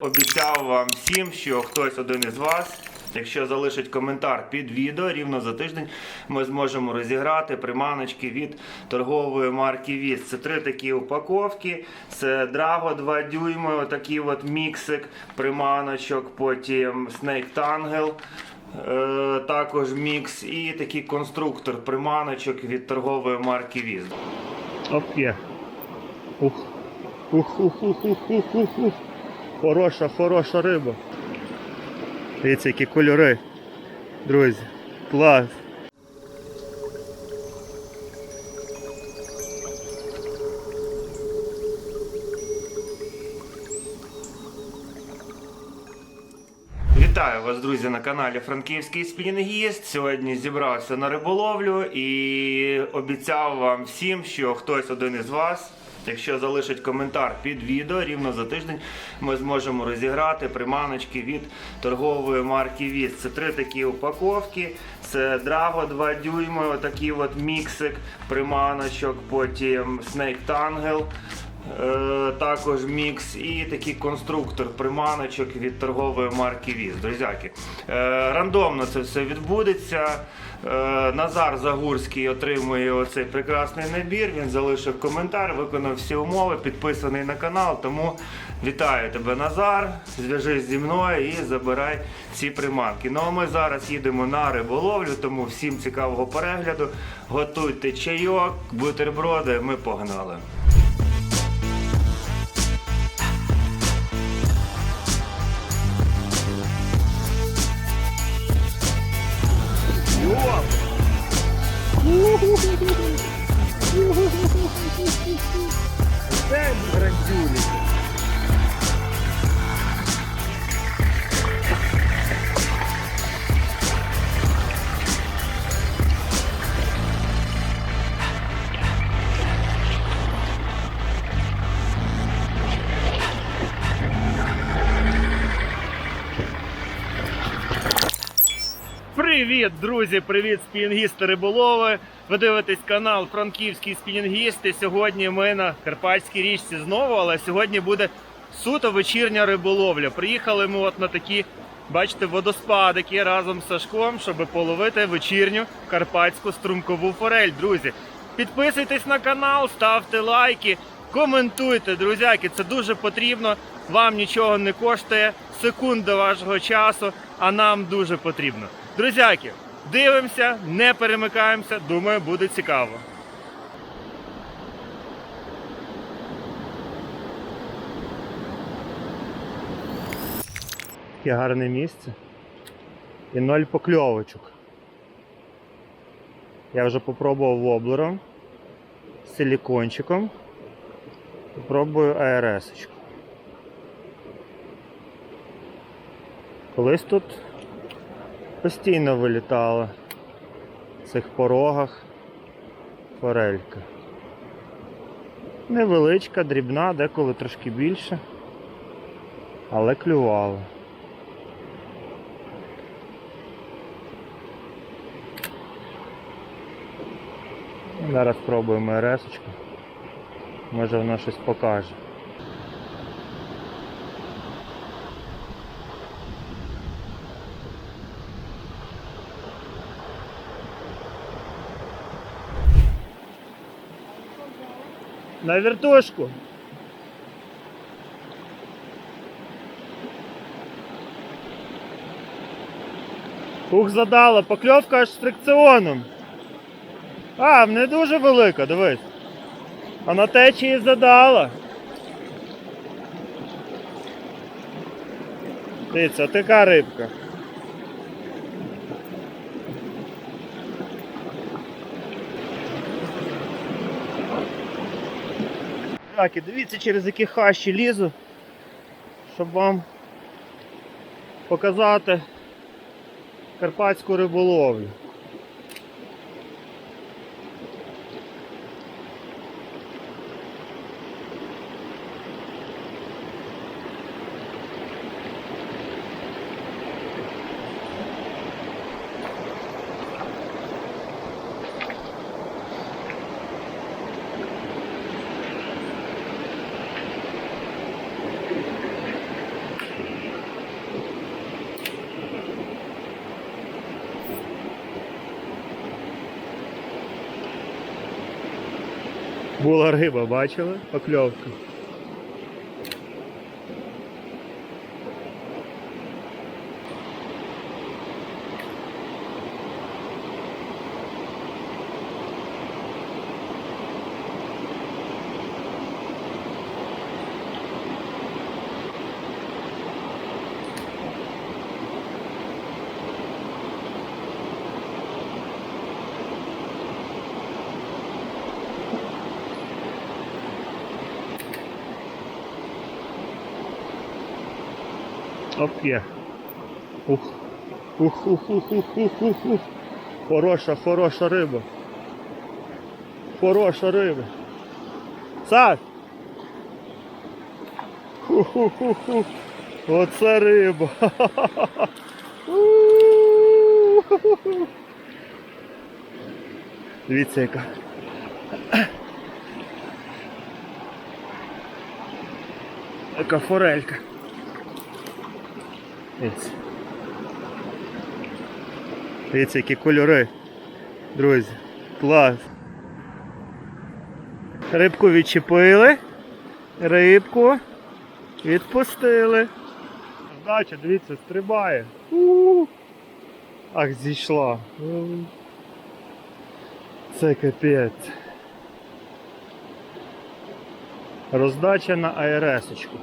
Обіцяв вам всім, що хтось один із вас, якщо залишить коментар під відео, рівно за тиждень ми зможемо розіграти приманочки від торгової марки Віз. Це три такі упаковки. Це Драго 2 дюйми, отакий от міксик приманочок, потім Snake Tangle. е, Також мікс і такий конструктор приманочок від торгової марки Віз. Оп, є. Ух. Ух, ух, ух, ух, ух, ух, ух. Хороша, хороша риба. Дивіться, які кольори. Друзі. Клас. Вітаю вас, друзі, на каналі Франківський Спінінгіст. Сьогодні зібрався на риболовлю і обіцяв вам всім, що хтось один із вас, якщо залишить коментар під відео, рівно за тиждень ми зможемо розіграти приманочки від торгової марки Віз. Це три такі упаковки. Це Драго 2 дюйми, отакий от міксик приманочок, потім Snake Tangle. Е, також мікс і такий конструктор приманочок від торгової марки Віз. Друзяки, е, рандомно це все відбудеться. Е, Назар Загурський отримує оцей прекрасний набір. Він залишив коментар, виконав всі умови, підписаний на канал. Тому вітаю тебе, Назар. Зв'яжись зі мною і забирай ці приманки. Ну а ми зараз їдемо на риболовлю, тому всім цікавого перегляду. Готуйте чайок, бутерброди. Ми погнали. 呼呼呼呼呼 друзі! Привіт, спінінгісти риболови! Ви дивитесь канал Франківський спінінгіст. І сьогодні ми на Карпатській річці знову, але сьогодні буде суто вечірня риболовля. Приїхали ми от на такі, бачите, водоспадики разом з Сашком, щоб половити вечірню карпатську струмкову форель. Друзі, підписуйтесь на канал, ставте лайки, коментуйте, друзяки. Це дуже потрібно. Вам нічого не коштує, секунда вашого часу, а нам дуже потрібно. Друзяки, дивимося, не перемикаємося. Думаю, буде цікаво. Таке гарне місце. І ноль покльовочок. Я вже попробував воблером, силікончиком. Попробую АРС-очку. Колись тут постійно вилітала в цих порогах форелька. Невеличка, дрібна, деколи трошки більше, але клювала. Зараз спробуємо РС-очку. Може вона щось покаже. На вертушку. Ух, задала, покльовка аж з фрикціоном. А, не дуже велика, дивись. А на течії задала. Дивіться, така рибка. Так, і дивіться, через які хащі лізу, щоб вам показати карпатську риболовлю. Була риба, бачили? Покльовка. Оп, є. Ух. Ух, ух, ух, ух, ух, ух, ух. Хороша, хороша риба. Хороша риба. Саш! Ху-ху-ху-ху. Оце риба. Дивіться яка. Яка форелька. Дивіться. Дивіться, які кольори. Друзі. Клас. Рибку відчепили. Рибку відпустили. Здача, дивіться, стрибає. У-у-у. Ах, зійшла. У. Це капець. Роздача на АРС-очку.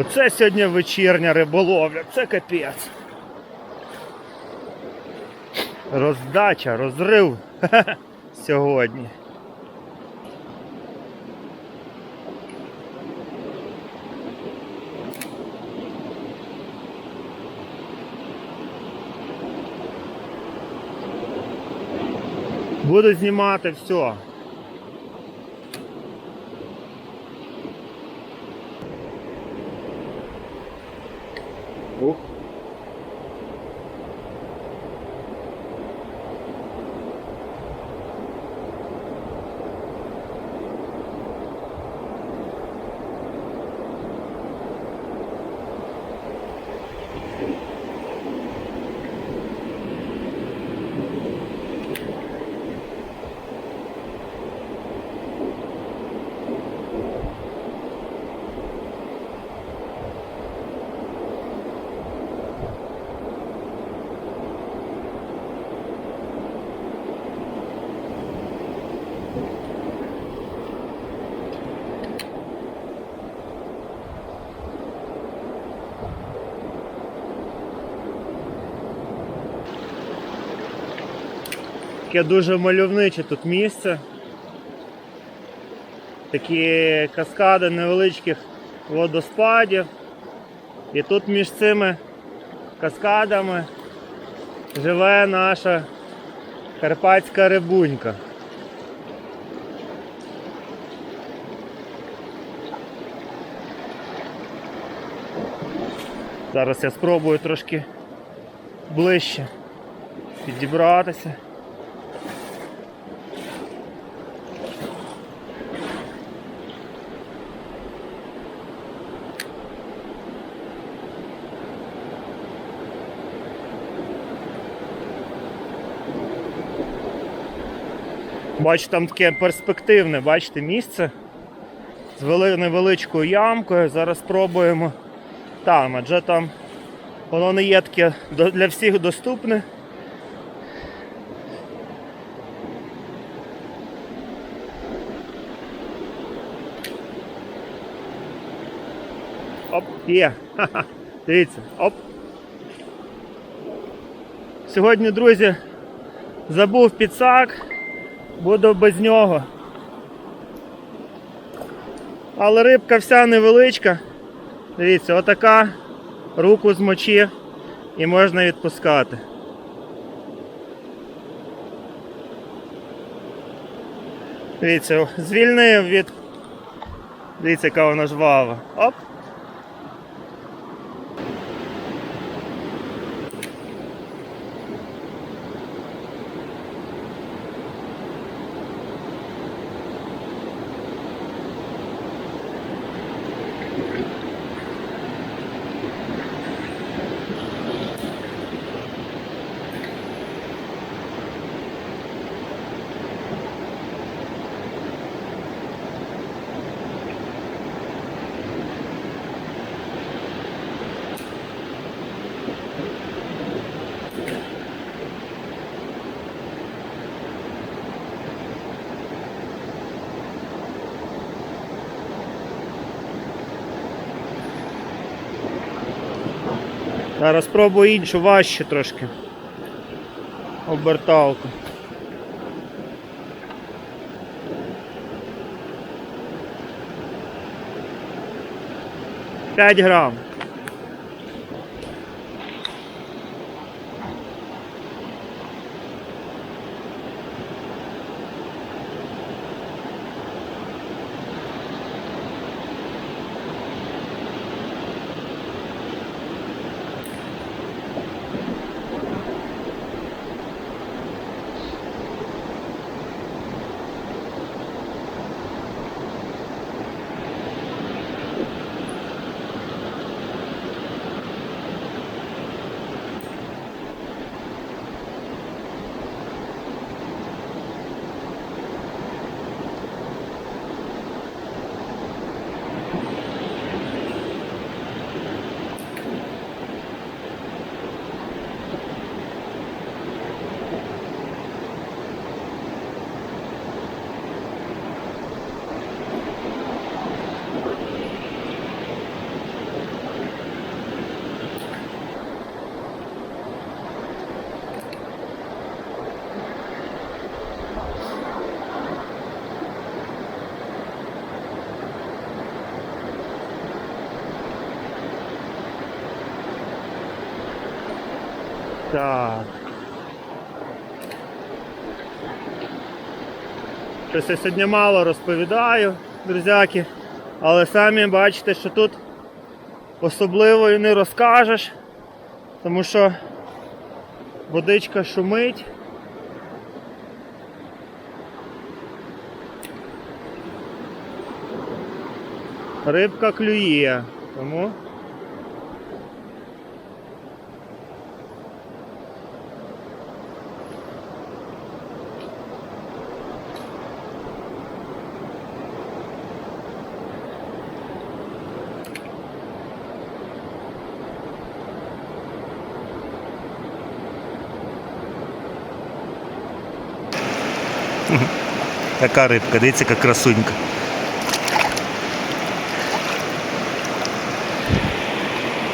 Оце сьогодні вечірня риболовля, це капець. Роздача, розрив сьогодні. Буду знімати все. Таке дуже мальовниче тут місце. Такі каскади невеличких водоспадів. І тут між цими каскадами живе наша карпатська рибунька. Зараз я спробую трошки ближче підібратися. Бачу, там таке перспективне, бачите, місце з вели- невеличкою ямкою. Зараз спробуємо там, адже там воно не є таке для всіх доступне. Оп, є. Ха-ха. Дивіться, оп. Сьогодні, друзі, забув підсак, буду без нього. Але рибка вся невеличка. Дивіться, отака, руку змочи і можна відпускати. Дивіться, звільнив від. Дивіться, яка вона жвава. Оп. Зараз спробую іншу важче трошки. Оберталку. П'ять грам. Так. Щось я сьогодні мало розповідаю, друзяки, але самі бачите, що тут особливо і не розкажеш, тому що водичка шумить. Рибка клює, тому Така рибка, дивіться, яка красунька.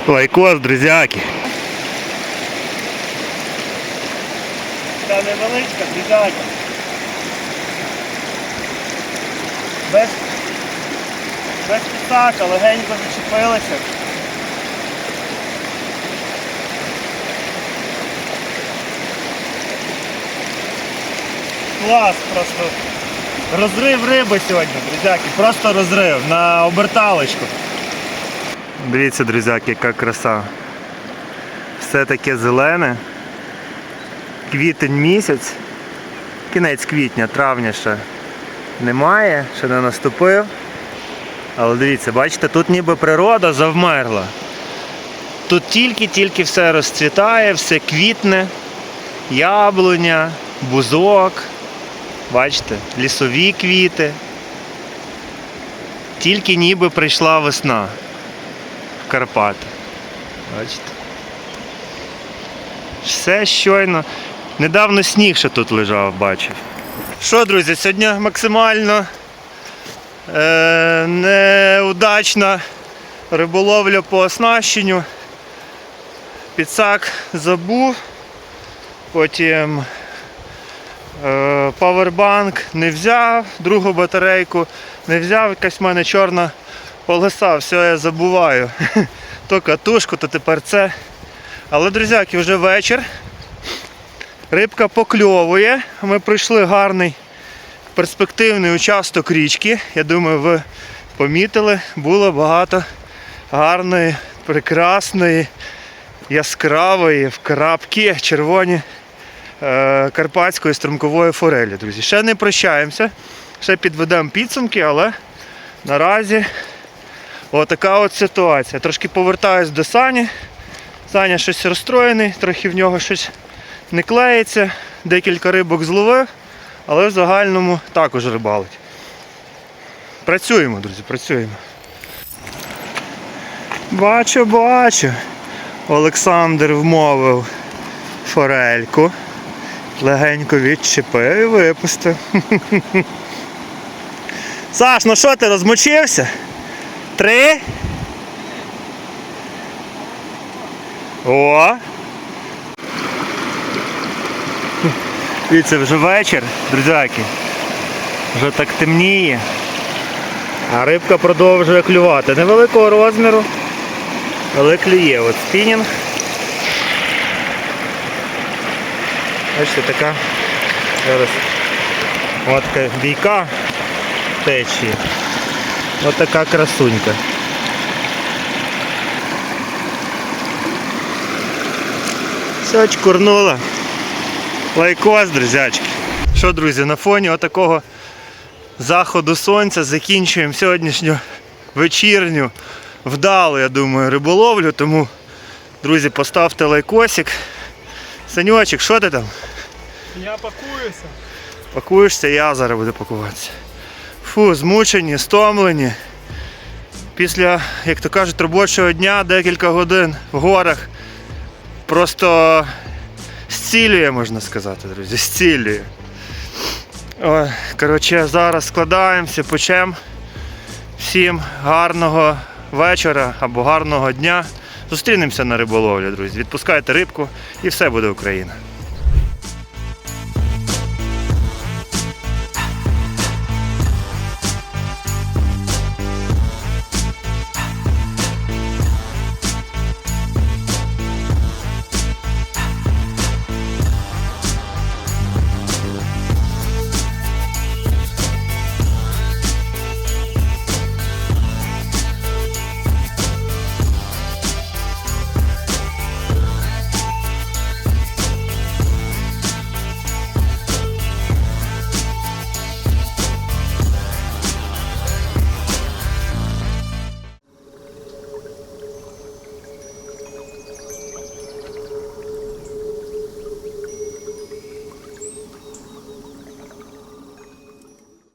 Лайкос, друзяки. така невеличка, друзяки. Без, без підсака, легенько зачепилися. Клас просто. Розрив риби сьогодні, друзяки. Просто розрив на оберталочку. Дивіться, друзяки, яка краса. Все таке зелене. Квітень місяць. Кінець квітня, травня ще немає, ще не наступив. Але дивіться, бачите, тут ніби природа завмерла. Тут тільки-тільки все розцвітає, все квітне, яблуня, бузок. Бачите, лісові квіти. Тільки ніби прийшла весна в Карпати. Бачите? Все щойно. Недавно сніг ще тут лежав, бачив. Що, друзі, сьогодні максимально е, неудачна риболовля по оснащенню. Підсак забув, потім павербанк не взяв, другу батарейку не взяв, якась в мене чорна полоса, все я забуваю. То катушку, то тепер це. Але, друзяки, вже вечір. Рибка покльовує. Ми пройшли гарний перспективний участок річки. Я думаю, ви помітили, було багато гарної, прекрасної, яскравої, в крапки червоні е, карпатської струмкової форелі, друзі. Ще не прощаємося, ще підведемо підсумки, але наразі отака от ситуація. Трошки повертаюсь до Сані. Саня щось розстроєний, трохи в нього щось не клеїться, декілька рибок зловив, але в загальному також рибалить. Працюємо, друзі, працюємо. Бачу, бачу. Олександр вмовив форельку. Легенько відчепив і випустив. Саш, ну що ти розмочився? Три? О! Дивіться, вже вечір, друзяки. Вже так темніє. А рибка продовжує клювати. Невеликого розміру, але клює. От спінінг. Бачите, така зараз така бійка течії. От така красунька. Все, чкурнула. Лайкос, друзячки. Що, друзі, на фоні отакого заходу сонця закінчуємо сьогоднішню вечірню вдалу, я думаю, риболовлю. Тому, друзі, поставте лайкосик. Саньочек, що ти там? Я пакуюся. Пакуєшся, я зараз буду пакуватися. Фу, змучені, стомлені. Після, як то кажуть, робочого дня декілька годин в горах просто зцілює, можна сказати, друзі, зцілює. Коротше, зараз складаємося, печемо. Всім гарного вечора або гарного дня. Зустрінемося на риболовлі, друзі. Відпускайте рибку і все буде Україна.